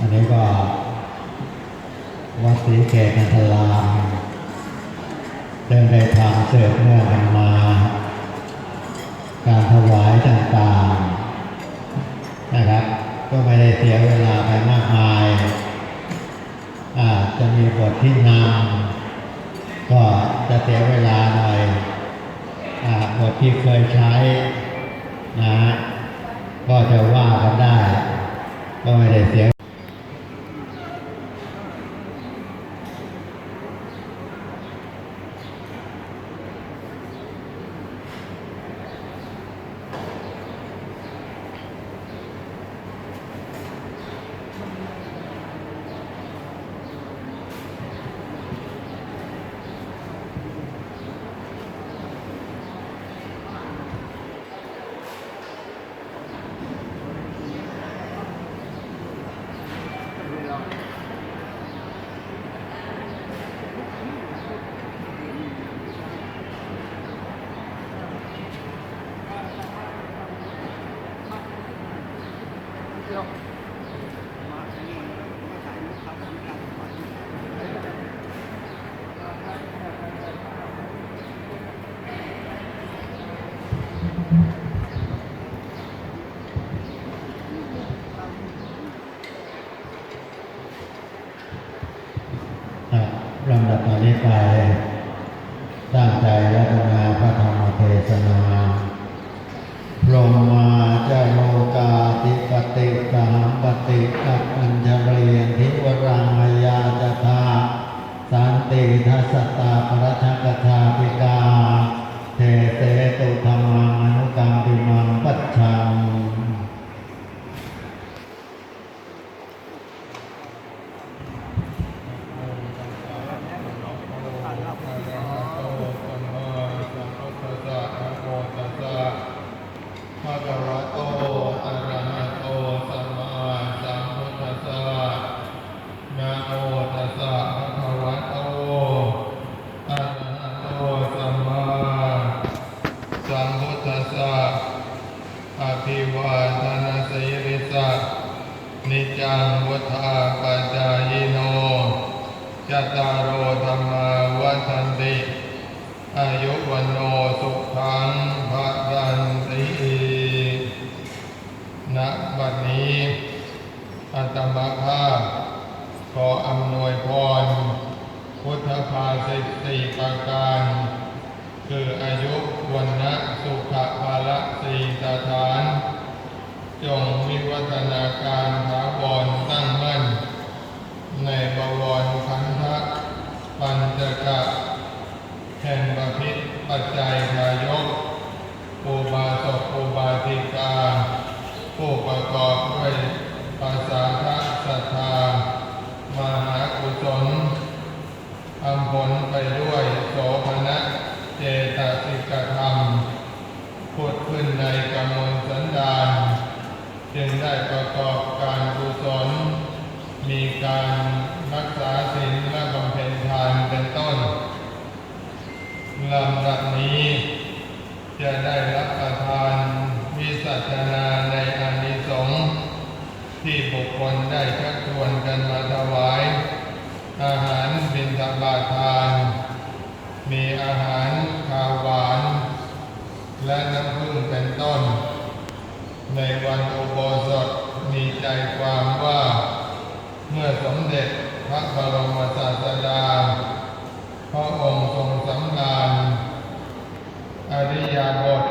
อันนี้ก็วัดศรีเกตนันทลามเดินได้ทางเสืบเนื่อกันมา การถวายต่างๆนะครับ ก็ไม่ได้เสียเวลาไปมากมายอาจจะมีบทที่นำก็จะเสียเวลาหน่อยอบทที่เคยใช้นะฮะก็จะว่ากันได้ ก็ไม่ได้เสีย กายตั้งใจรัตนาพระธรรมเทศนาลงมาเจโลกาติปติกามปติกัปัญจเรียนทิวรังมายาจตาสันติทัสสตาปรัชกชาปิกาเทเสตุธรรมาอนุกรรมปิมังปัจฉัง ภะคะวะโตอะระหะโตสัมมาสัมพุทธัสสะนะโมตัสสะภะคะวะโตอะระหะโตสัมมาสัมพุทธัสสะอภิวาทนาสีริสะนิจังวุฒาปัจจายโนจัตตารโอธรรมาวัฏันติ อายุวันโนสุขังภะรันติณบัดนี้อัตมภาพขออำนวยพร พุท ธภาสิทสี่ประการ คืออายุวันนะสุขภาละสีสถาน จงมีวัฒนาการถาวรตั้งมั่น ในบวรคันธะปัญจกะแห่งบพิษปัจจัยทายกอุบาสกอุบาสิกา ผู้ประกอบด้วยภาษาทะศรัทธามหากุศล อำพลไปด้วยโสภณะเจตสิกธรรมพุดขึ้นในกมลสันดาน จึงได้ประกอบการกุศล มีการรักษาศีลและบำเพ็ญทานเป็นต้น ลำดับนี้จะได้รับประทานวิสัชนาในอานิสงส์ที่บุคคลได้ชักชวนกันมาถวาย อาหารบิณฑบาตทาน มีอาหารขาวหวาน และน้ำผึ้งเป็นต้น ใน วันอุโบสถมีใจความว่า เมื่อสมเด็จพระบรมศาสดาพระองค์ทรงสำราญอริยบท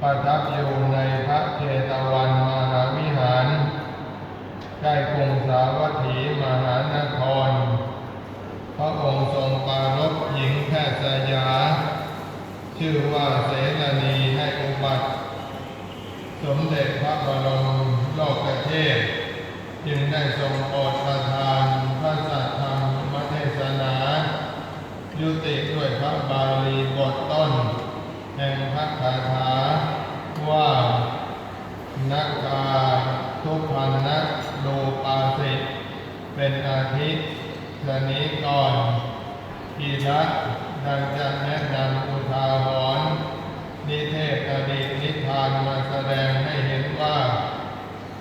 ประทับอยู่ในพระเจตวันมหาวิหารใกล้กรุงสาวัตถีมหานคร พระองค์ทรงปารภหญิงแพทย์ยา ชื่อว่าเสนานีให้อุบัติ สมเด็จพระบรมโลกเทพจึงได้ทรงโปรดประทานพระสัทธรรมเทศนา ยุติด้วยพระบาลีบทต้น แห่งพระคาถาว่านักกาทุกพันนักโลปาสิตเป็นอาทิตย์ชนี้ก่อนทีรักดังจะแนะนำอุทาหรณ์ นิเทศดีตนิทานมาแสดงให้เห็นว่า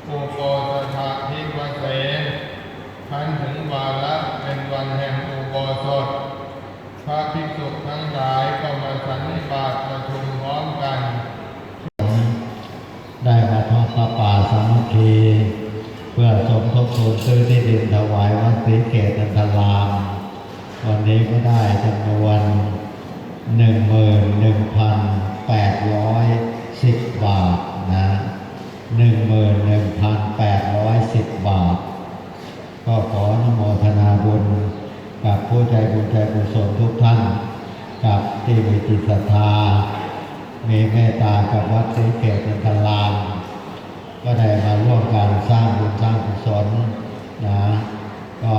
ภูโกสถาพิวเสนขันถึงวาระเป็นวันแห่งอุโบสถ พระภิกษุทั้งหลายก็มาสันนิบาตประชุมพร้อมกัน ได้มาทอดประป่าสามัคคีเพื่อสมทบทุนซื้อที่ดินถวายวัดศรีเกตันทราม วันนี้ก็ได้จำนวนหนึ่งหมื่นหนึ่งพัน แปดร้อยสิบบาทนะหนึ่งหมื่นหนึ่งพันแปดร้อยสิบบาท ก็ขออนุโมทนาบุญกับผู้ใจบุญใจกุศลทุกท่าน กับที่มีจิตศรัทธา มีเมตตากับวัดศรีเกตนันทรามก็ได้มาร่วมกันสร้างบุญสร้างกุศลนะก็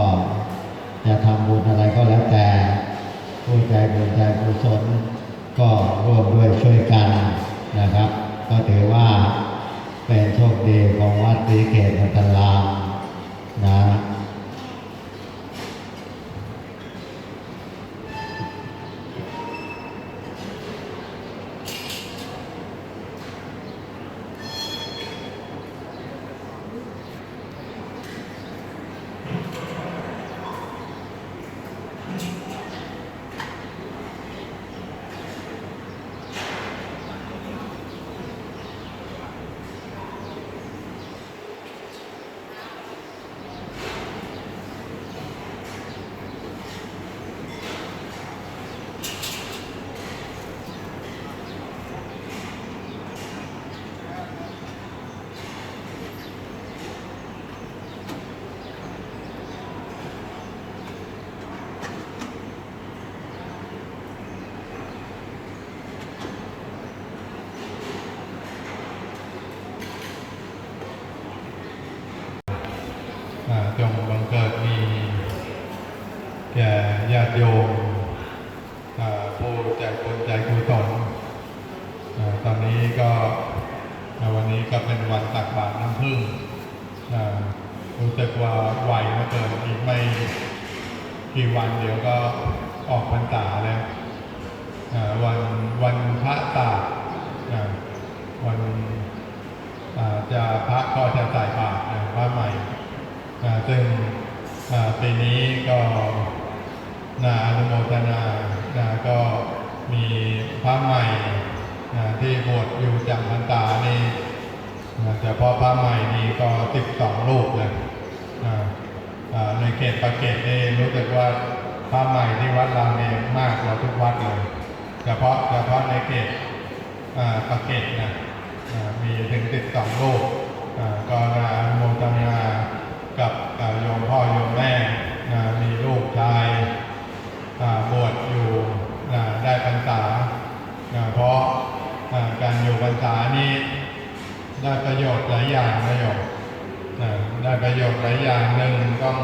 จะทำบุญอะไรก็แล้วแต่ผู้ใจบุญใจกุศล ก็ร่วมด้วยช่วยกันนะครับ ก็ถือว่าเป็นโชคดีของวัดสีเกตนันทลามนะ อ่าจงบังเกิดมีแก่ญาติโยมอ่าผู้ใจบุญใจกุศลอ่าตอนนี้ก็อ่าวันนี้ก็เป็นวันตักบาตรน้ำผึ้งอ่ารู้สึกว่าไหวเหลือเกินอีกไม่ กี่วันเดียวก็ออกพรรษาแล้ววันวันพระตากวันจะพระก็จะใส่บาตรพระใหม่ซึ่งปีนี้ก็นาอนุโมทนานาก็มีพระใหม่นะที่บวชอยู่จำพรรษานี่นะเฉพาะพระใหม่นี่ก็สิบสองรูปเลย ในเขตปากเกร็ดนี่รู้สึกว่าพระใหม่ที่วัดเราเนี่ยมากกว่าทุกวัดเลยเฉพาะเฉพาะในเขตปากเกร็ดนะอ่ามีถึงสิบสองรูปอ่าก็นาโมทนากับโยมพ่อโยมแม่มีลูกชายบวชอยู่ได้พรรษาเพราะการอยู่พรรษานี้ได้ประโยชน์หลายอย่างประโยชน์ ได้ประโยชน์หลายอย่างหนึ่งต้อง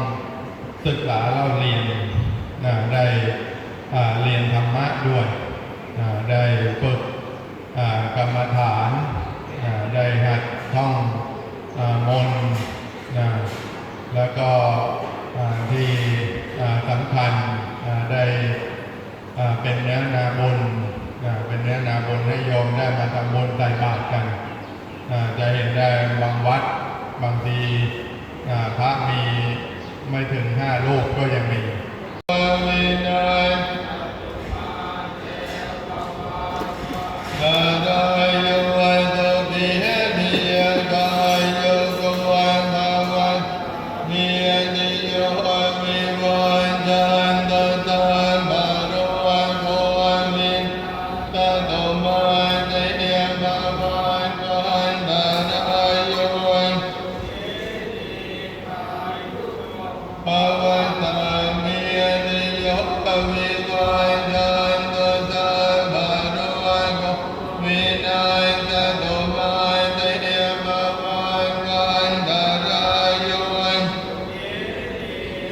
ศึกษาเล่าเรียนได้เรียนธรรมะด้วยได้ฝึกกรรมฐานได้หัดท่องมนนะแล้วก็ที่สำคัญได้เป็นเนื้อนาบุญเป็นเนื้อนาบุญให้โยมได้มาทำบุญใส่บาตร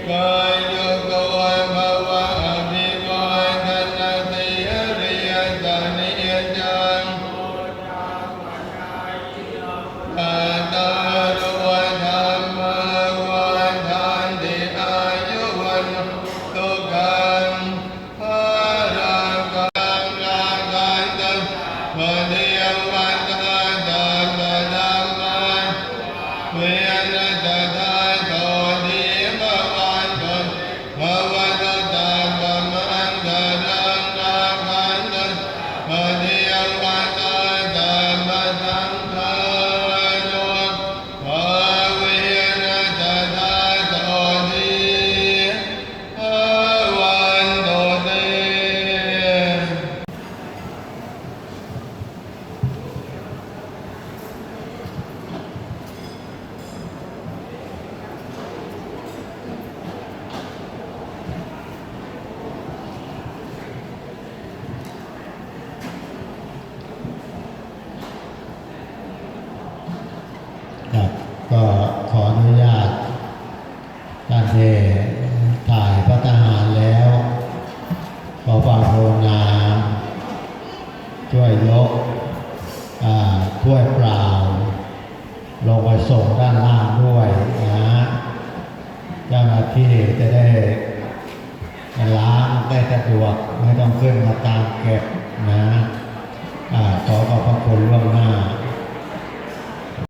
God.